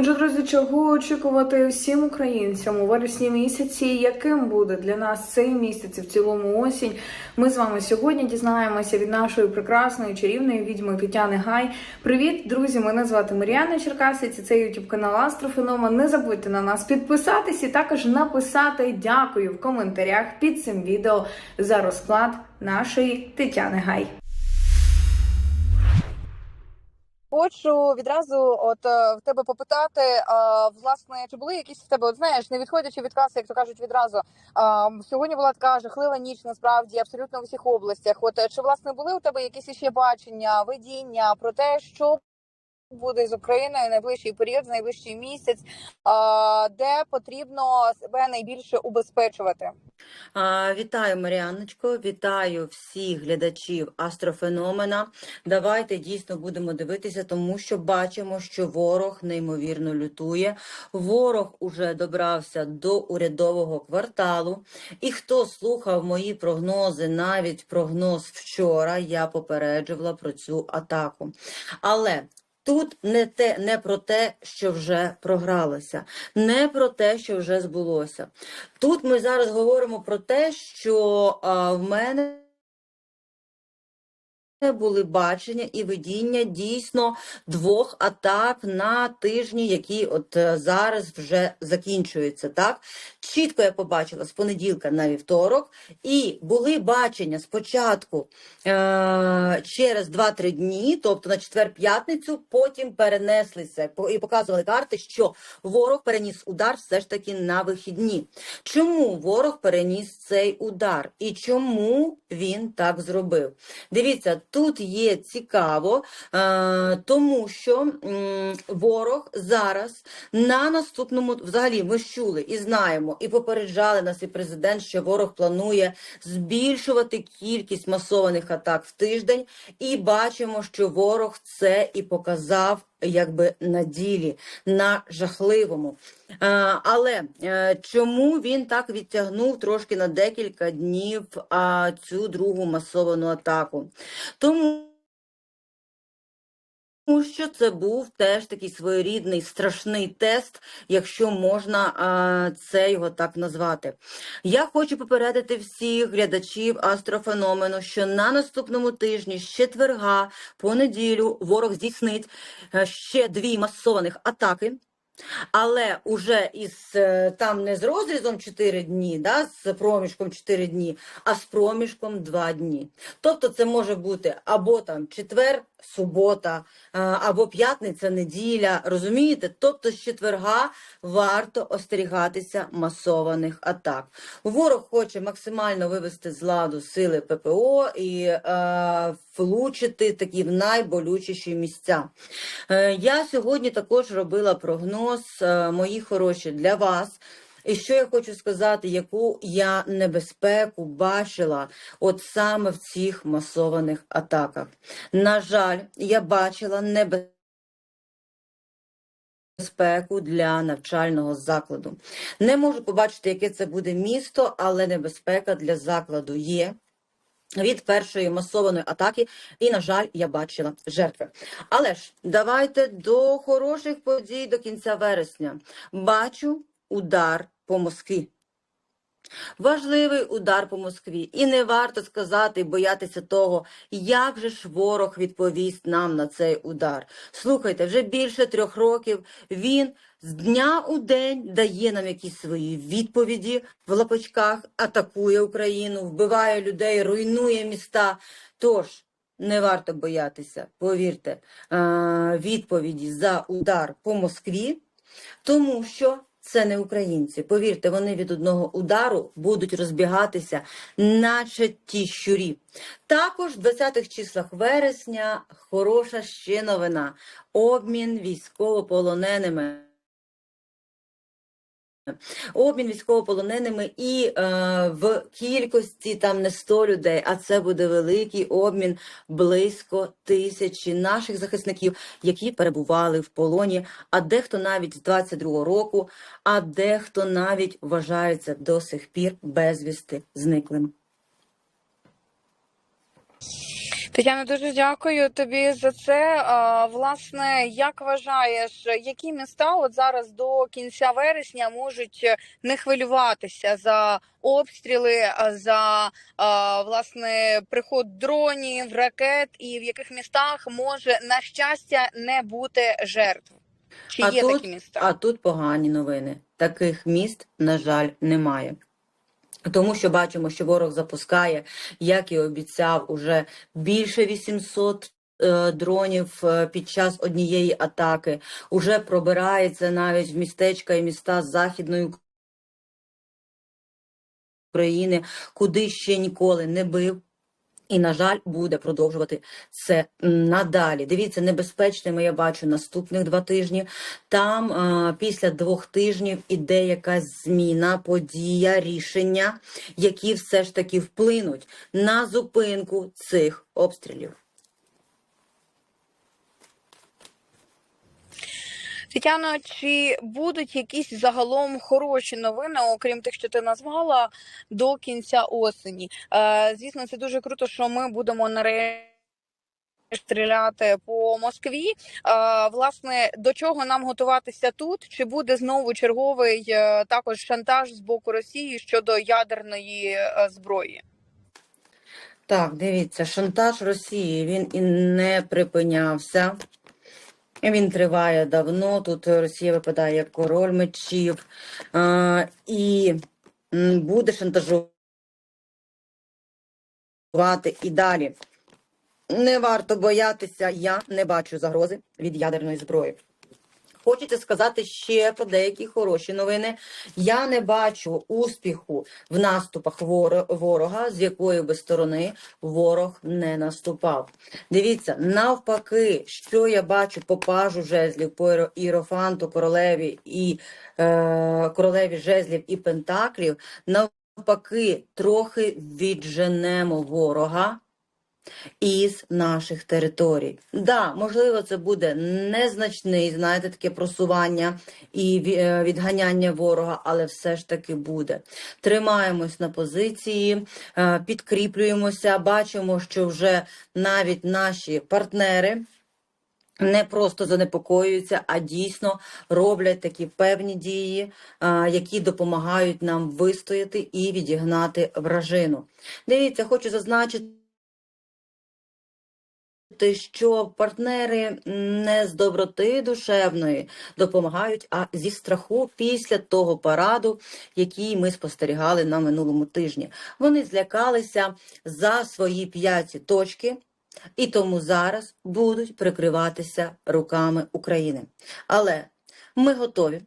Отже, друзі, чого очікувати всім українцям у вересні місяці? Яким буде для нас цей місяць в цілому осінь? Ми з вами сьогодні дізнаємося від нашої прекрасної чарівної відьми Тетяни Гай. Привіт, друзі! Мене звати Мар'яна Черкасиць. і Це ютуб канал Астрофеномен. Не забудьте на нас підписатись і також написати дякую в коментарях під цим відео за розклад нашої Тетяни Гай. Хочу відразу от е, в тебе попитати, а, власне, чи були якісь в тебе, от знаєш, не відходячи від каси, як то кажуть відразу. А, сьогодні була така жахлива ніч, насправді, абсолютно в усіх областях. От е, чи власне були у тебе якісь ще бачення, видіння про те, що буде з Україною в найближчий період, в найближчий місяць, де потрібно себе найбільше убезпечувати? Вітаю, Маріаночко, вітаю всіх глядачів Астрофеномена. Давайте дійсно будемо дивитися, тому що бачимо, що ворог неймовірно лютує. Ворог уже добрався до урядового кварталу. І хто слухав мої прогнози, навіть прогноз вчора, я попереджувала про цю атаку. Але Тут не те, не про те, що вже програлося, не про те, що вже збулося. Тут ми зараз говоримо про те, що а, в мене були бачення і видіння дійсно двох атак на тижні, які от е, зараз вже закінчуються. Так чітко я побачила з понеділка на вівторок, і були бачення спочатку е- через 2-3 дні, тобто на четвер-п'ятницю, потім перенеслися і показували карти, що ворог переніс удар все ж таки на вихідні. Чому ворог переніс цей удар і чому він так зробив? Дивіться, тут є цікаво, е, тому що ворог зараз на наступному, взагалі, ми чули і знаємо, і попереджали нас і президент, що ворог планує збільшувати кількість масованих атак в тиждень, і бачимо, що ворог це і показав. Якби на ділі, на жахливому. Е, але е, чому він так відтягнув трошки на декілька днів цю другу масовану атаку? Тому тому що це був теж такий своєрідний страшний тест, якщо можна а, це його так назвати. Я хочу попередити всіх глядачів астрофеномену, що на наступному тижні з четверга по неділю ворог здійснить е, ще дві масованих атаки. Але уже із е, там не з розрізом 4 дні, да, з проміжком 4 дні, а з проміжком 2 дні. Тобто це може бути або там четвер, субота, або п'ятниця, неділя. Розумієте? Тобто з четверга варто остерігатися масованих атак. Ворог хоче максимально вивести з ладу сили ППО і е, влучити такі в найболючіші місця. Е, Я сьогодні також робила прогноз, е, мої хороші, для вас. І що я хочу сказати, яку я небезпеку бачила от саме в цих масованих атаках. На жаль, я бачила небезпеку безпеку для навчального закладу. Не можу побачити, яке це буде місто, але небезпека для закладу є. Від першої масованої атаки, і, на жаль, я бачила жертви. Але ж давайте до хороших подій до кінця вересня. Бачу удар по Москві. Важливий удар по Москві. І не варто сказати і боятися того, як же ж ворог відповість нам на цей удар. Слухайте, вже більше трьох років він з дня у день дає нам якісь свої відповіді в лапочках, атакує Україну, вбиває людей, руйнує міста. Тож не варто боятися, повірте, відповіді за удар по Москві, тому що це не українці. Повірте, вони від одного удару будуть розбігатися, наче ті щурі. Також в 20-х числах вересня хороша ще новина: обмін військовополоненими. Обмін військовополоненими і е, в кількості там не 100 людей, а це буде великий обмін близько тисячі наших захисників, які перебували в полоні. А дехто навіть з 22-го року, а дехто навіть вважається до сих пір безвісти зниклим. Тетяна, дуже дякую тобі за це. А, власне, як вважаєш, які міста от зараз до кінця вересня можуть не хвилюватися за обстріли, за а, власне приход дронів, ракет, і в яких містах може на щастя не бути жертв? Чи А є тут- такі міста? А тут погані новини. Таких міст, на жаль, немає. Тому що бачимо, що ворог запускає, як і обіцяв, уже більше 800 е, дронів е, під час однієї атаки. Уже пробирається навіть в містечка і міста Західної України, куди ще ніколи не бив. І, на жаль, буде продовжувати це надалі. Дивіться, небезпечними я бачу наступних два тижні. Там а, після двох тижнів іде якась зміна, подія, рішення, які все ж таки вплинуть на зупинку цих обстрілів. Тетяно, чи будуть якісь загалом хороші новини, окрім тих, що ти назвала, до кінця осені? Е, звісно, це дуже круто, що ми будемо нарешті стріляти по Москві. Е, власне, до чого нам готуватися тут? Чи буде знову черговий е, також шантаж з боку Росії щодо ядерної е, зброї? Так, дивіться, шантаж Росії він і не припинявся. Він триває давно. Тут Росія випадає як король мечів і буде шантажувати і далі. Не варто боятися, я не бачу загрози від ядерної зброї. Хочете сказати ще про деякі хороші новини. Я не бачу успіху в наступах воро- ворога, з якої би сторони ворог не наступав. Дивіться, навпаки, що я бачу по пажу жезлів, по іро- іерофанту, королеві і е, королеві жезлів і пентаклів, навпаки, трохи відженемо ворога із наших територій. Да, можливо, це буде незначний, знаєте, таке просування і е, відганяння ворога, але все ж таки буде. Тримаємось на позиції, е, підкріплюємося, бачимо, що вже навіть наші партнери. Не просто занепокоюються, а дійсно роблять такі певні дії, які допомагають нам вистояти і відігнати вражину. Дивіться, хочу зазначити що партнери не з доброти душевної допомагають, а зі страху після того параду, який ми спостерігали на минулому тижні. Вони злякалися за свої п'яті точки. І тому зараз будуть прикриватися руками України. Але ми готові,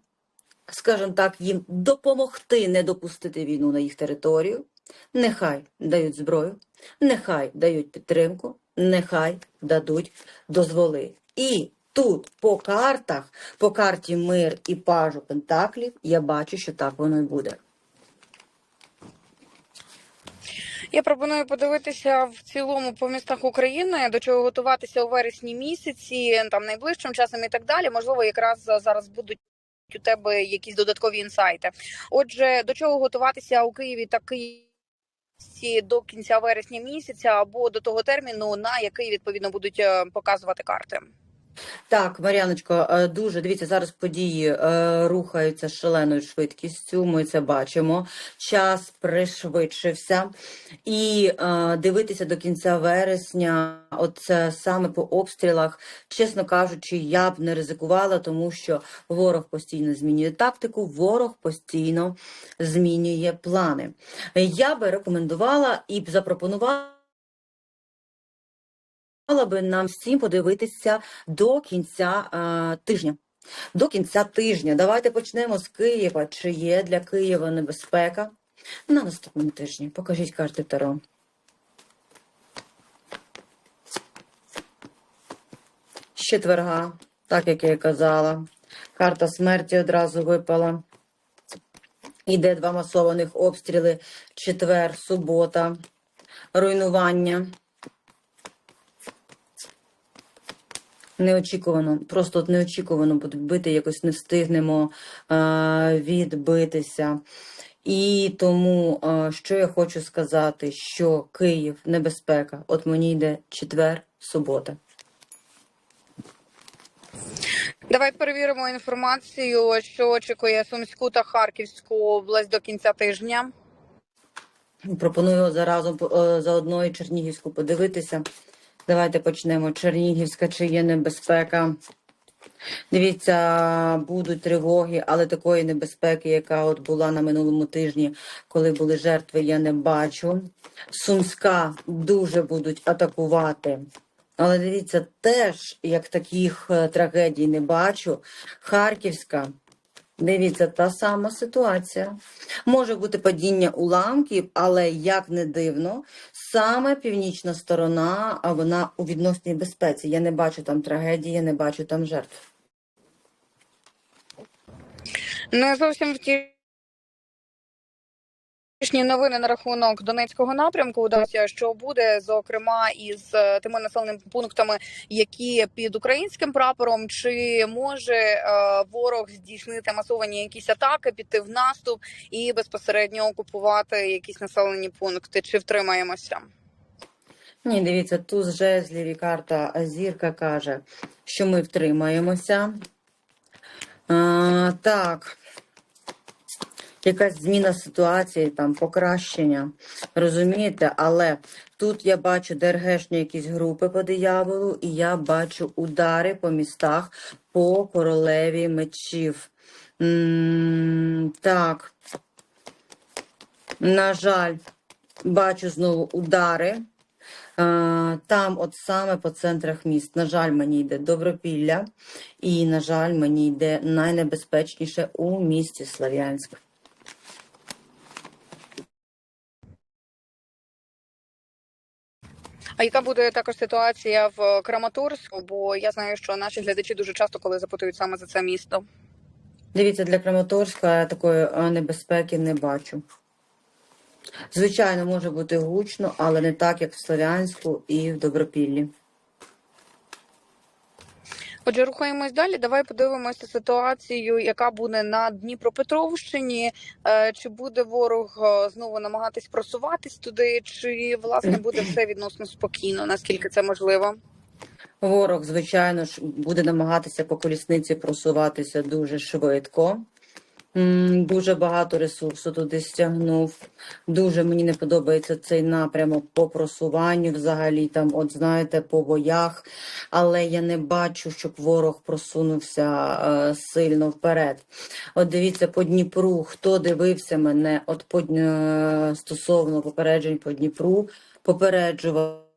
скажімо так, їм допомогти не допустити війну на їх територію. Нехай дають зброю, нехай дають підтримку, нехай дадуть дозволи. І тут по картах, по карті мир і пажу пентаклів, я бачу, що так воно і буде. Я пропоную подивитися в цілому по містах України, до чого готуватися у вересні місяці, там найближчим часом і так далі. Можливо, якраз зараз будуть у тебе якісь додаткові інсайти. Отже, до чого готуватися у Києві та Києві до кінця вересня місяця або до того терміну, на який відповідно будуть е, показувати карти. Так, Мар'яночко, е, дуже дивіться, зараз події е, рухаються шаленою швидкістю. Ми це бачимо. Час пришвидшився, і е, дивитися до кінця вересня, от саме по обстрілах, чесно кажучи, я б не ризикувала, тому що ворог постійно змінює тактику, ворог постійно змінює плани. Я би рекомендувала і б запропонувала. Мала би нам всім подивитися до кінця е, тижня. До кінця тижня. Давайте почнемо з Києва. Чи є для Києва небезпека на наступному тижні? Покажіть карти Таро. З четверга, так як я і казала. Карта смерті одразу випала. Іде два масованих обстріли. Четвер, субота, руйнування. Неочікувано, просто от неочікувано будуть бити, якось не встигнемо е, відбитися. І тому, е, що я хочу сказати, що Київ небезпека. От мені йде четвер, субота. Давай перевіримо інформацію, що очікує Сумську та Харківську область до кінця тижня. Пропоную заразом е, заодно і Чернігівську подивитися. Давайте почнемо. Чернігівська, чи є небезпека? Дивіться, будуть тривоги, але такої небезпеки, яка от була на минулому тижні, коли були жертви, я не бачу. Сумська дуже будуть атакувати. Але дивіться, теж як таких е, трагедій не бачу. Харківська, дивіться, та сама ситуація. Може бути падіння уламків, але як не дивно, саме північна сторона, а вона у відносній безпеці. Я не бачу там трагедії, я не бачу там жертв. Не зовсім втішні новини на рахунок Донецького напрямку. Удалося, що буде зокрема із е, тими населеними пунктами, які під українським прапором, чи може е, ворог здійснити масовані якісь атаки, піти в наступ і безпосередньо окупувати якісь населені пункти? Чи втримаємося? Ні, дивіться, туз жезлів і карта зірка каже, що ми втримаємося. А, так, якась зміна ситуації, там покращення, розумієте? Але тут я бачу ДРГшні якісь групи по дияволу, і я бачу удари по містах по королеві мечів. М, так, на жаль, бачу знову удари. Е, Там, от саме по центрах міст, на жаль, мені йде Добропілля, і, на жаль, мені йде найнебезпечніше у місті Слов'янськ. А яка буде також ситуація в Краматорську? Бо я знаю, що наші глядачі дуже часто коли запитують саме за це місто. Дивіться, для Краматорська такої е, небезпеки не бачу. Звичайно, може бути гучно, але не так, як в Слов'янську і в Добропіллі. Отже, рухаємось далі. Давай подивимося ситуацію, яка буде на Дніпропетровщині. Е, Чи буде ворог е, знову намагатись просуватись туди, чи власне буде все відносно спокійно? Наскільки це можливо? Ворог, звичайно ж, буде намагатися по колісниці просуватися дуже швидко. Дуже багато ресурсу туди стягнув. Дуже мені не подобається цей напрямок по просуванню, взагалі там, от знаєте, по боях. Але я не бачу, щоб ворог просунувся е, сильно вперед. От дивіться по Дніпру, хто дивився мене, от по е, стосовно попереджень по Дніпру, попереджував.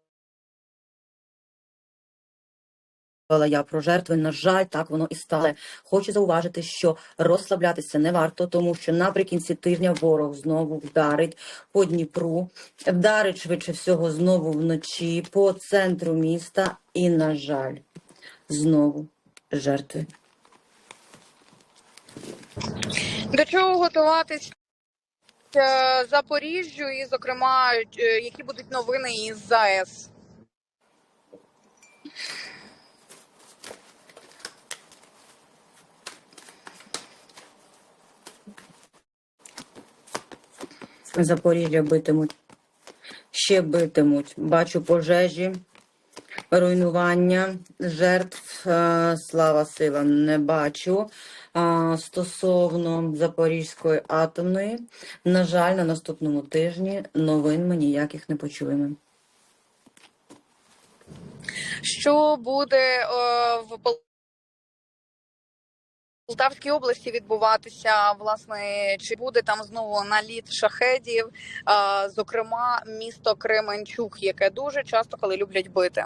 Я про жертви. На жаль, так воно і стало. Хочу зауважити, що розслаблятися не варто, тому що наприкінці тижня ворог знову вдарить по Дніпру, вдарить швидше всього знову вночі по центру міста. І, на жаль, знову жертви. До чого готуватись е, Запоріжжю, і, зокрема, е, які будуть новини із ЗАЕС? Запоріжжя битимуть, ще битимуть. Бачу пожежі, руйнування, жертв. Е, Слава силам не бачу. Стосовно Запорізької атомної, на жаль, на наступному тижні новин ми ніяких не почуємо. Що буде е, в Полтавській області відбуватися? Власне, чи буде там знову наліт шахедів? Зокрема, місто Кременчук, яке дуже часто коли люблять бити.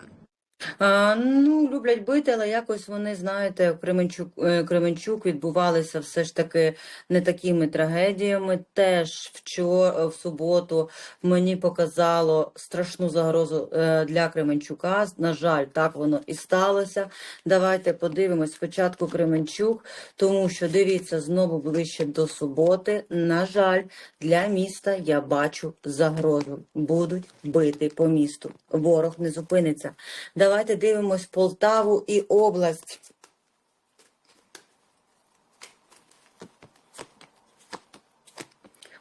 Ну, люблять бити, але якось вони, знаєте, Кременчук, е, Кременчук відбувалися все ж таки не такими трагедіями. Теж вчора, в суботу мені показало страшну загрозу е, для Кременчука. На жаль, так воно і сталося. Давайте подивимось спочатку Кременчук, тому що дивіться знову ближче до суботи. На жаль, для міста я бачу загрозу. Будуть бити по місту. Ворог не зупиниться. Давайте дивимось Полтаву і область.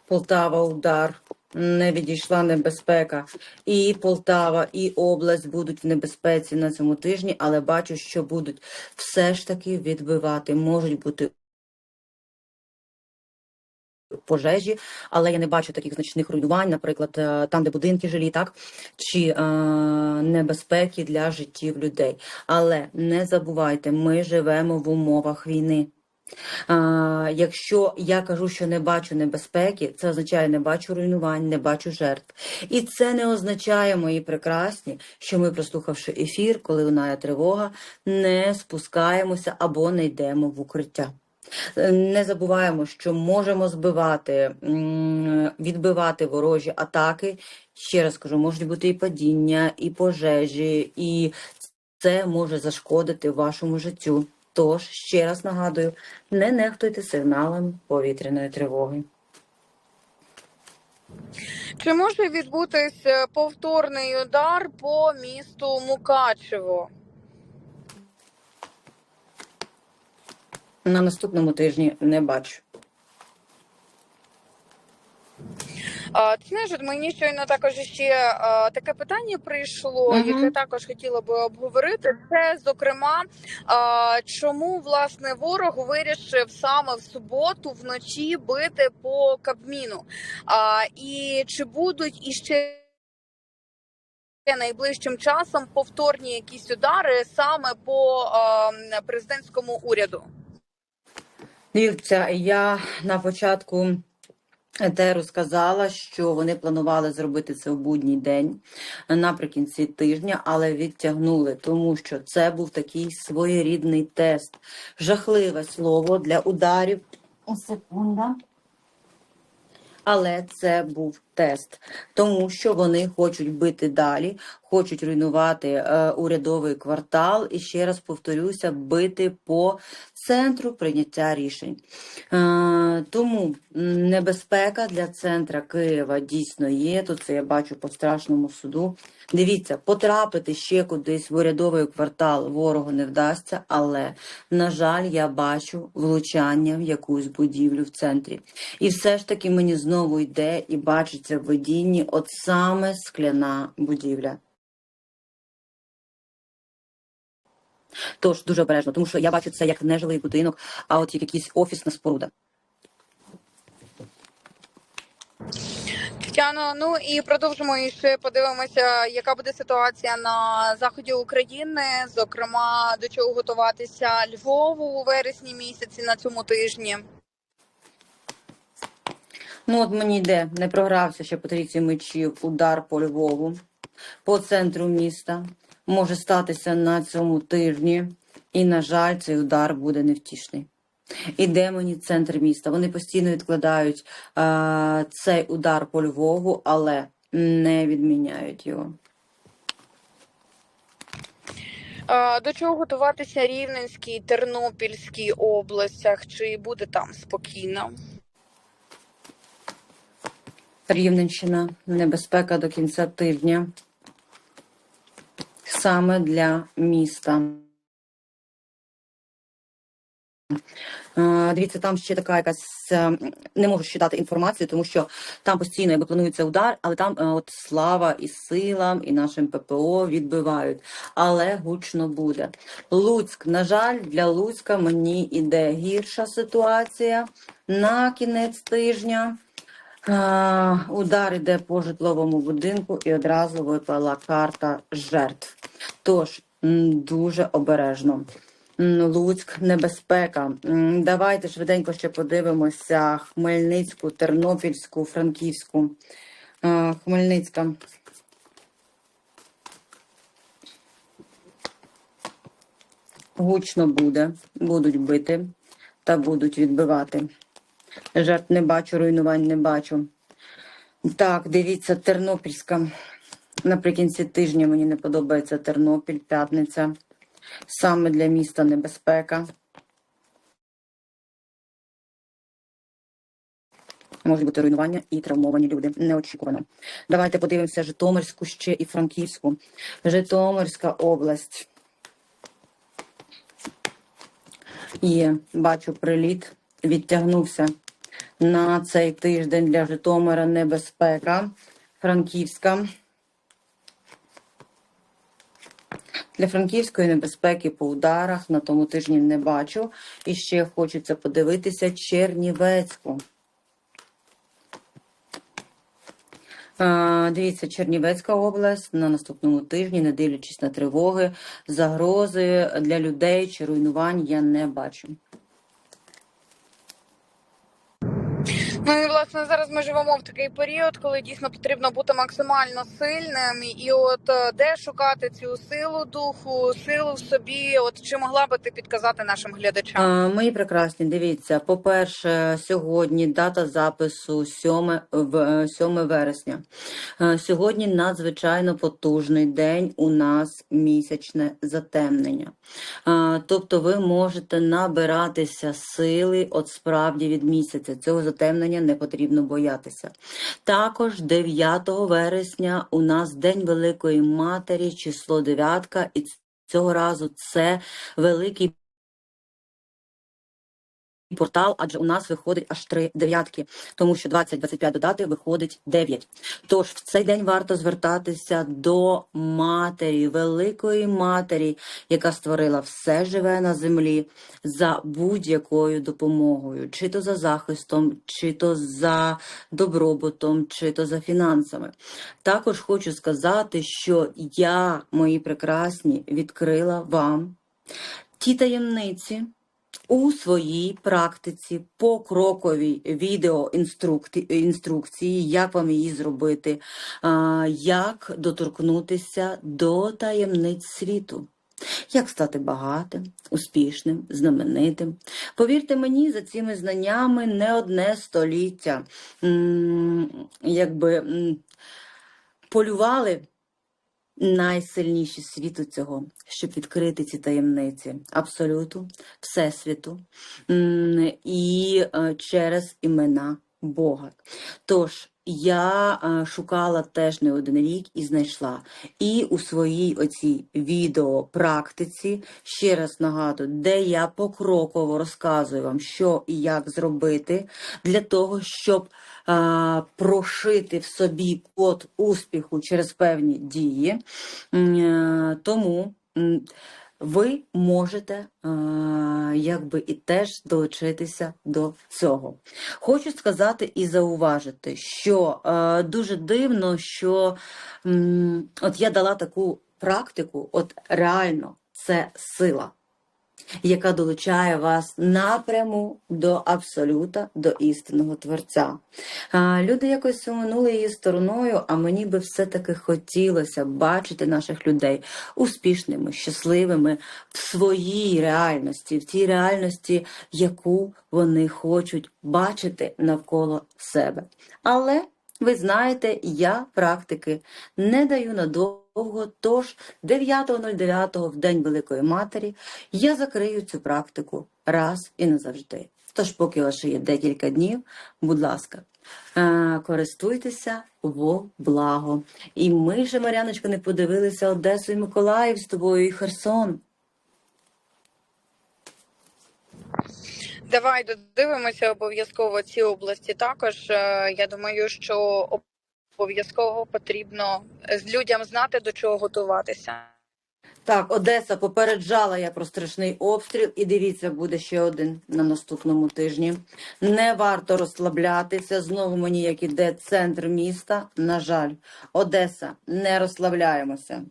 Полтава удар. Не відійшла небезпека. І Полтава, і область будуть в небезпеці на цьому тижні, але бачу, що будуть все ж таки відбивати. Можуть бути пожежі, але я не бачу таких значних руйнувань, наприклад, е, там, де будинки жилі, так чи е, небезпеки для життів людей. Але не забувайте, ми живемо в умовах війни. А, якщо я кажу, що не бачу небезпеки, це означає не бачу руйнувань, не бачу жертв. І це не означає, мої прекрасні, що ми, прослухавши ефір, коли лунає тривога, не спускаємося або не йдемо в укриття. Е, Не забуваємо, що можемо збивати, відбивати ворожі атаки. Ще раз кажу, можуть бути і падіння, і пожежі, і це може зашкодити вашому життю. Тож, ще раз нагадую, не нехтуйте сигналами повітряної тривоги. Чи може відбутись е, повторний удар по місту Мукачево? На наступному тижні не бачу. Ти знаєш, мені щойно також ще а, таке питання прийшло, Мгм. яке також хотіла би обговорити. Це зокрема, а, чому власне ворог вирішив саме в суботу вночі бити по Кабміну? А, І чи будуть іще найближчим часом повторні якісь удари саме по а, президентському уряду? Дивіться, я на початку етеру сказала, що вони планували зробити це в будній день наприкінці тижня, але відтягнули, тому що це був такий своєрідний тест. Жахливе слово для ударів. Секунда. Але це був тест, тому що вони хочуть бити далі, хочуть руйнувати е, урядовий квартал і ще раз повторюся, бити по центру прийняття рішень. Е, тому небезпека для центра Києва дійсно є. Тут це я бачу по страшному суду. Дивіться, потрапити ще кудись в урядовий квартал ворогу не вдасться, але на жаль, я бачу влучання в якусь будівлю в центрі. І все ж таки мені знову йде і бачиться в видінні от саме скляна будівля. Тож дуже обережно, тому що я бачу це як нежилий будинок, а от як якийсь офісна споруда. Тетяно, ну і продовжимо і ще подивимося, яка буде ситуація на заході України. Зокрема, до чого готуватися Львову у вересні місяці на цьому тижні. Ну от мені йде, не програвся ще по трійці мечів удар по Львову, по центру міста. Може статися на цьому тижні, і, на жаль, цей удар буде невтішний. Іде мені центр міста. Вони постійно відкладають е, цей удар по Львову, але не відміняють його. До чого готуватися Рівненській, Тернопільській областях? Чи буде там спокійно? Рівненщина, небезпека до кінця тижня. Саме для міста. Е, Дивіться, там ще така якась е, не можу ще дати інформацію, тому що там постійно якби планується удар, але там е, от слава і силам, і нашим ППО відбивають. Але гучно буде. Луцьк, на жаль, для Луцька мені іде гірша ситуація на кінець тижня. Удар іде по житловому будинку і одразу випала карта жертв. Тож дуже обережно. Луцьк, небезпека. Давайте швиденько ще подивимося Хмельницьку, Тернопільську, Франківську. Хмельницька. Гучно буде, будуть бити та будуть відбивати. Жертв не бачу, руйнувань не бачу. Так, дивіться, Тернопільська. Наприкінці тижня мені не подобається Тернопіль, п'ятниця. Саме для міста небезпека. Може бути руйнування і травмовані люди. Неочікувано. Давайте подивимося Житомирську ще і Франківську. Житомирська область. Є, бачу приліт, відтягнувся на цей тиждень для Житомира небезпека. Франківська. Для Франківської небезпеки по ударах на тому тижні не бачу. І ще хочеться подивитися Чернівецьку. Дивіться, Чернівецька область на наступному тижні, не дивлячись на тривоги, загрози для людей чи руйнувань я не бачу. Ну і власне зараз ми живемо в такий період, коли дійсно потрібно бути максимально сильним. І от е, де шукати цю силу духу, силу в собі? От чи могла би ти підказати нашим глядачам? Мої прекрасні, дивіться, по-перше, сьогодні дата запису 7, 7 вересня. Е, Сьогодні надзвичайно потужний день у нас місячне затемнення. Тобто ви можете набиратися сили от справді від місяця. Цього затемнення не потрібно боятися. Також 9 вересня у нас День Великої Матері, число дев'ятка, і цього разу це великий портал, адже у нас виходить аж три дев'ятки, тому що 20-25 додати виходить 9. Тож в цей день варто звертатися до матері, великої матері, яка створила все живе на землі за будь-якою допомогою, чи то за захистом, чи то за добробутом, чи то за фінансами. Також хочу сказати, що я, мої прекрасні, відкрила вам ті таємниці у своїй практиці покроковій відеоінструкції, як вам її зробити, як доторкнутися до таємниць світу. Як стати багатим, успішним, знаменитим? Повірте мені, за цими знаннями не одне століття якби полювали найсильніші світу цього, щоб відкрити ці таємниці абсолюту, всесвіту і е, через імена Бога. Тож я е, шукала теж не один рік і знайшла. І у своїй оцій відеопрактиці, ще раз нагадую, де я покроково розказую вам, що і як зробити для того, щоб а, прошити в собі код успіху через певні дії. Е, Тому ви можете а, якби і теж долучитися до цього. Хочу сказати і зауважити, що е, дуже дивно, що от я дала таку практику, от реально це сила яка долучає вас напряму до абсолюта, до істинного Творця. Люди якось оминули її стороною, а мені би все-таки хотілося бачити наших людей успішними, щасливими в своїй реальності, в тій реальності, яку вони хочуть бачити навколо себе. Але ви знаєте, я практики не даю надовго, тож 9.09 в День Великої Матері я закрию цю практику раз і назавжди. Тож, поки лише є декілька днів, будь ласка, е, користуйтеся во благо. І ми же, Маряночка, не подивилися Одесу і Миколаїв з тобою і Херсон. Давай додивимося обов'язково ці області. Також Е, я думаю, що обов'язково потрібно з людям знати до чого готуватися. Так, Одеса попереджала я про страшний обстріл, і дивіться, буде ще один на наступному тижні. Не варто розслаблятися. Знову мені як іде центр міста. На жаль, Одеса, не розслабляємося.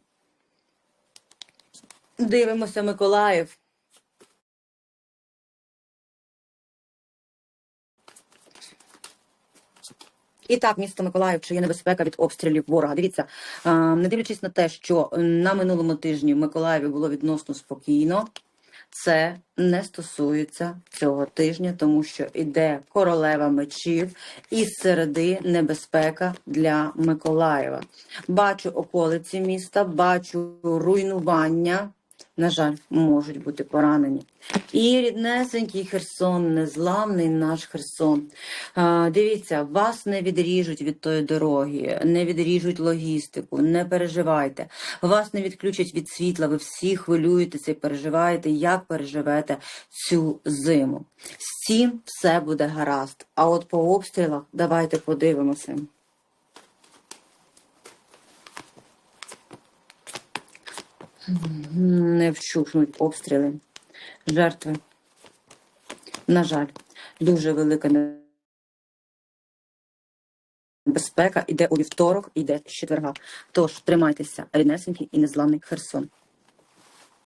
Дивимося Миколаїв. І так, місто Миколаїв, чи є небезпека від обстрілів ворога. Дивіться, не дивлячись на те, що на минулому тижні в Миколаєві було відносно спокійно, це не стосується цього тижня, тому що іде королева мечів і середи небезпека для Миколаєва. Бачу околиці міста, бачу руйнування. На жаль, можуть бути поранені. І ріднесенький Херсон, незламний наш Херсон. А, Дивіться, вас не відріжуть від тої дороги, не відріжуть логістику, не переживайте. Вас не відключать від світла. Ви всі хвилюєтеся і переживаєте, як переживете цю зиму. З цим все буде гаразд. А от по обстрілах давайте подивимося. Не вщухнуть обстріли. Жертви. На жаль, дуже велика небезпека. Іде у вівторок, іде з четверга. Тож тримайтеся, ріднесенький і незламний Херсон.